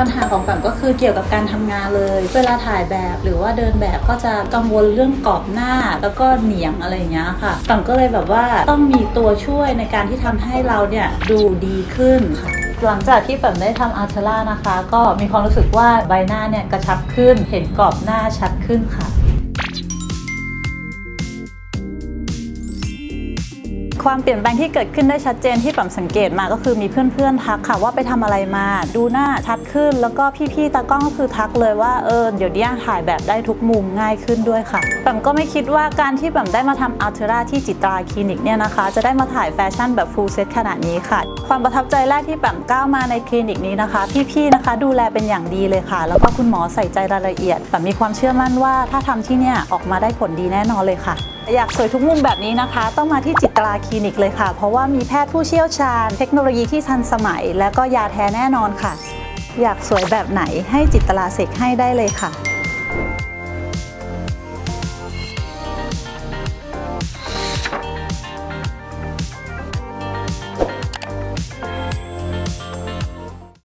ปัญหาของปังก็คือเกี่ยวกับการทำงานเลย เวลาถ่ายแบบหรือว่าเดินแบบก็จะกังวลเรื่องกรอบหน้าแล้วก็เหนียงอะไรอย่างเงี้ยค่ะปังก็เลยแบบว่าต้องมีตัวช่วยในการที่ทำให้เราเนี่ยดูดีขึ้นค่ะหลังจากที่แบบได้ทำอาร์เทล่านะคะ ก็มีความรู้สึกว่าใบหน้าเนี่ยกระชับขึ้น เห็นกรอบหน้าชัดขึ้นค่ะ ความเปลี่ยนแปลงที่เกิดขึ้นได้ชัดเจนที่ปั๊มสังเกตมาก็คือมีเพื่อนๆทักค่ะว่าไปทำอะไรมา ดูหน้าชัดขึ้น แล้วก็พี่ๆตากล้องก็คือทักเลยว่าเออเดี๋ยวนี้ถ่ายแบบได้ทุกมุมง่ายขึ้นด้วยค่ะปั๊มก็ไม่คิดว่าการที่ปั๊มได้มาทำอัลเทราที่จิตราคลินิกเนี่ยนะคะ จะได้มาถ่ายแฟชั่นแบบฟูลเซตขนาดนี้ค่ะ ความประทับใจแรกที่ปั๊มก้าวมาในคลินิกนี้นะคะ พี่ๆนะคะ ดูแลเป็นอย่างดีเลยค่ะ แล้วก็คุณหมอใส่ใจรายละเอียดปั๊มมีความเชื่อมั่นว่าถ้าทำที่เนี่ยออกมาได้ผลดีแน่นอนเลยค่ะอยากสวยทุกมุมแบบนี้นะคะ ต้องมาที่จิตราคลินิกเลยค่ะ เพราะว่ามีแพทย์ผู้เชี่ยวชาญ เทคโนโลยีที่ทันสมัย และก็ยาแท้แน่นอนค่ะ อยากสวยแบบไหนให้จิตราเสกให้ได้เลยค่ะ